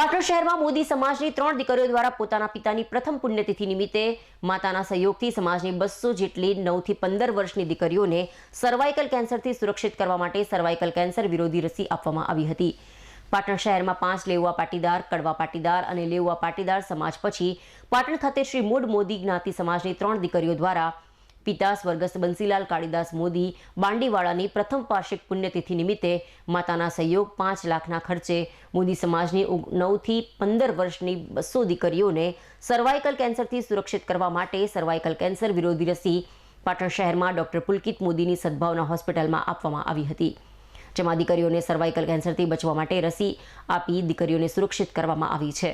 પાટણ શહેરમાં મોદી સમાજની ત્રણ દીકરીઓ દ્વારા પોતાના પિતાની પ્રથમ પુણ્યતિથિ નિમિત્તે માતાના સહયોગથી સમાજની બસો જેટલી નવથી પંદર વર્ષની દીકરીઓને સર્વાઇકલ કેન્સરથી સુરક્ષિત કરવા માટે સર્વાઇકલ કેન્સર વિરોધી રસી આપવામાં આવી હતી. પાટણ શહેરમાં પાંચ લેવા પાટીદાર, કડવા પાટીદાર અને લેવા પાટીદાર સમાજ પછી પાટણ ખાતે શ્રી મૂળ મોદી જ્ઞાતિ સમાજની ત્રણ દીકરીઓ દ્વારા પિતા સ્વર્ગસ્થ બંસીલાલ કાળીદાસ મોદી બાંડીવાળાની પ્રથમ પાર્ષિક પુણ્યતિથિ નિમિત્તે માતાના સહયોગ પાંચ લાખના ખર્ચે મોદી સમાજની નવથી પંદર વર્ષની બસો દીકરીઓને સર્વાઇકલ કેન્સરથી સુરક્ષિત કરવા માટે સર્વાઇકલ કેન્સર વિરોધી રસી પાટણ શહેરમાં ડોક્ટર પુલકિત મોદીની સદભાવના હોસ્પિટલમાં આપવામાં આવી હતી, જેમાં દીકરીઓને સર્વાઇકલ કેન્સરથી બચવા માટે રસી આપી દીકરીઓને સુરક્ષિત કરવામાં આવી છે.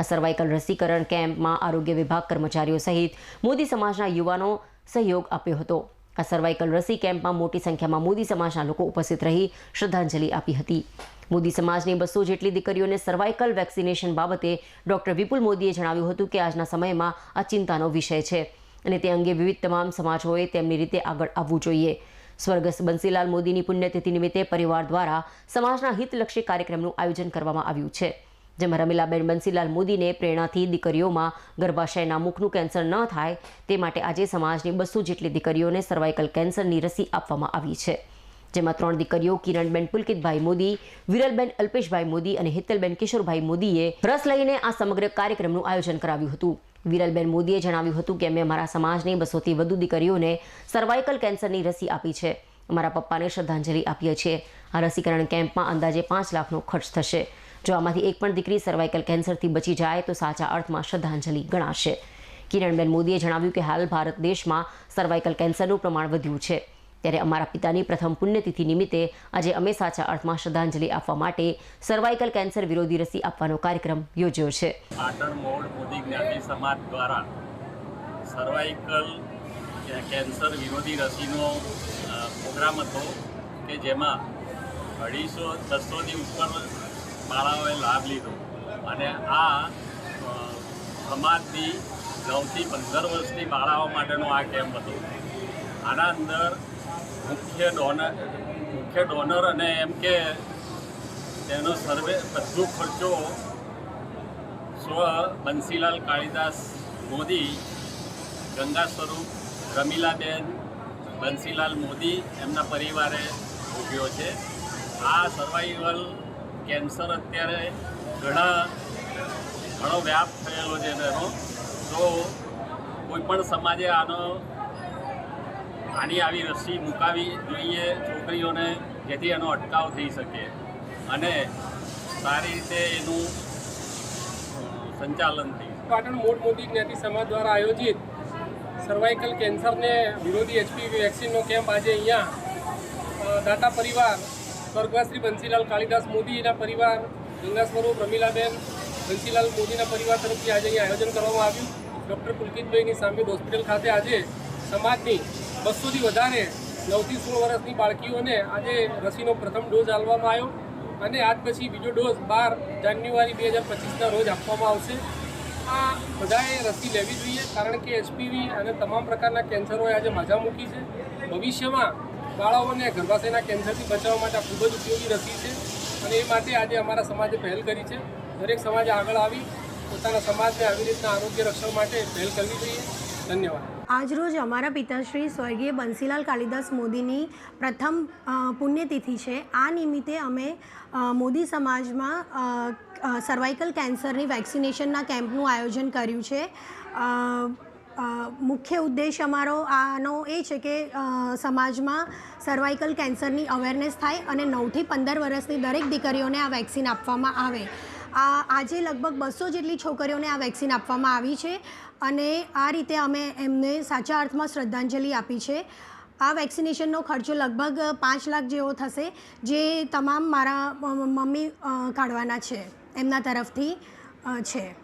આ સર્વાઇકલ રસીકરણ કેમ્પમાં આરોગ્ય વિભાગ કર્મચારીઓ સહિત મોદી સમાજના યુવાનો સહયોગ આપ્યો હતો. આ સર્વાઇકલ રસી કેમ્પમાં મોટી સંખ્યામાં મોદી સમાજના લોકો ઉપસ્થિત રહી શ્રદ્ધાંજલિ આપી હતી. મોદી સમાજની બસો જેટલી દીકરીઓને સર્વાઇકલ વેક્સિનેશન બાબતે ડોક્ટર વિપુલ મોદીએ જણાવ્યું હતું કે આજના સમયમાં આ ચિંતાનો વિષય છે અને તે અંગે વિવિધ તમામ સમાજોએ તેમની રીતે આગળ આવવું જોઈએ. સ્વર્ગસ્થ બંસીલાલ મોદીની પુણ્યતિથિ નિમિત્તે પરિવાર દ્વારા સમાજના હિતલક્ષી કાર્યક્રમનું આયોજન કરવામાં આવ્યું છે. જેમાં રમીલાબેન બંસીલાલ મોદીને પ્રેરણાથી દીકરીઓમાં ગર્ભાશયના મુખનું કેન્સર ન થાય, તે માટે આજે સમાજની બસો જેટલી દીકરીઓને સર્વાઇકલ કેન્સરની રસી આપવામાં આવી છે. જેમાં ત્રણ દીકરીઓ કિરણબેન પુલકિતભાઈ મોદી, વિરલબેન અલ્પેશભાઈ મોદી અને હિતલબેન કિશોરભાઈ મોદીએ રસ લઈને આ સમગ્ર કાર્યક્રમનું આયોજન કરાવ્યું હતું. વિરલબેન મોદીએ જણાવ્યું હતું કે, અમે અમારા સમાજની બસોથી વધુ દીકરીઓને સર્વાઇકલ કેન્સરની રસી આપી છે. અમારા પપ્પાને શ્રદ્ધાંજલિ આપીએ છીએ. આ રસીકરણ કેમ્પમાં અંદાજે પાંચ લાખનો ખર્ચ થશે. જો આમાંથી એક પણ દીકરી સર્વાઇકલ કેન્સરથી બચી જાય તો સાચા અર્થમાં શ્રદ્ધાંજલિ ગણાશે. કિરણબેન મોદીએ જણાવ્યું કે હાલ ભારત દેશમાં સર્વાઇકલ કેન્સરનું પ્રમાણ વધ્યું છે. ત્યારે અમારા પિતાની પ્રથમ પુણ્યતિથિ નિમિત્તે આજે અમે સાચા અર્થમાં શ્રદ્ધાંજલિ આપવા માટે સર્વાઇકલ કેન્સર વિરોધી રસી આપવાનો કાર્યક્રમ યોજ્યો છે. સમાજ દ્વારા સર્વાઇકલ કેન્સર વિરોધી રસીનો પ્રોગ્રામ હતો કે જેમાં અઢીસો છસોની ઉપર બાળાઓએ લાભ લીધો. અને આ સમાજની નવથી પંદર વર્ષની બાળાઓ માટેનો આ કેમ્પ હતો. આના અંદર મુખ્ય ડોનર મુખ્ય ડોનર અને એમ કે તેનો સર્વે, બધો ખર્ચો સ્વ બંસીલાલ કાળીદાસ મોદી, ગંગા સ્વરૂપ, રમીલાબેન, બંસીલાલ મોદી એમના પરિવારે ભોગ્યો છે. આ સર્વાઈવલ કેન્સર અત્યારે ઘણા ઘણો વ્યાપ થયેલો છે તેનો તો કોઈપણ સમાજે આનો આની આવી રસી મુકાવી જોઈએ છોકરીઓને, જેથી એનો અટકાવ થઈ શકે. અને સારી રીતે એનું સંચાલન થઈ પાટણ મોટ મોદી જ્ઞાતિ સમાજ દ્વારા આયોજિત સર્વાઇકલ કેન્સરને વિરોધી એચપીવી વેક્સિનનો કેમ્પ આજે અહીંયા દાતા પરિવાર સ્વર્ગવાસ શ્રી બંસીલાલ કાળીદાસ મોદીના પરિવાર, ગંગા સ્વરૂપ, રમીલાબેન બંસીલાલ મોદીના પરિવાર તરફથી આજે અહીં આયોજન કરવામાં આવ્યું. ડૉક્ટર પુલકિતભાઈની સામે હોસ્પિટલ ખાતે આજે સમાજની બસોથી વધારે નવથી સોળ વર્ષની બાળકીઓને આજે રસીનો પ્રથમ ડોઝ આપવામાં આવ્યો અને આજ પછી બીજો ડોઝ બાર જાન્યુઆરી બે હજાર પચીસના રોજ આપવામાં આવશે. આ બધાએ રસી લેવી જોઈએ કારણ કે એચપીવી અને તમામ પ્રકારના કેન્સરોએ આજે મજા મૂકી છે. ભવિષ્યમાં બાળાઓને ગર્ભાશયના કેન્સરથી બચાવવા માટે ખૂબ જ ઉપયોગી રસી છે અને એ માટે આજે અમારા સમાજે પહેલ કરી છે. દરેક સમાજે આગળ આવી પોતાના સમાજને આવી રીતના આરોગ્ય રક્ષણ માટે પહેલ કરવી જોઈએ. ધન્યવાદ. આજરોજ અમારા પિતાશ્રી સ્વર્ગીય બંસીલાલ કાલિદાસ મોદીની પ્રથમ પુણ્યતિથિ છે. આ નિમિત્તે અમે મોદી સમાજમાં સર્વાઇકલ કેન્સરની વેક્સિનેશનના કેમ્પનું આયોજન કર્યું છે. મુખ્ય ઉદ્દેશ અમારો આનો એ છે કે સમાજમાં સર્વાઇકલ કેન્સરની અવેરનેસ થાય અને નવથી પંદર વર્ષની દરેક દીકરીઓને આ વેક્સિન આપવામાં આવે. આ, આજે લગભગ બસો જેટલી છોકરીઓને આ વેક્સિન આપવામાં આવી છે અને આ રીતે અમે એમને સાચા અર્થમાં શ્રદ્ધાંજલિ આપી છે. આ વેક્સિનેશનનો ખર્ચો લગભગ પાંચ લાખ જેવો થશે, જે તમામ મારા મમ્મી કાઢવાના છે, એમના તરફથી છે.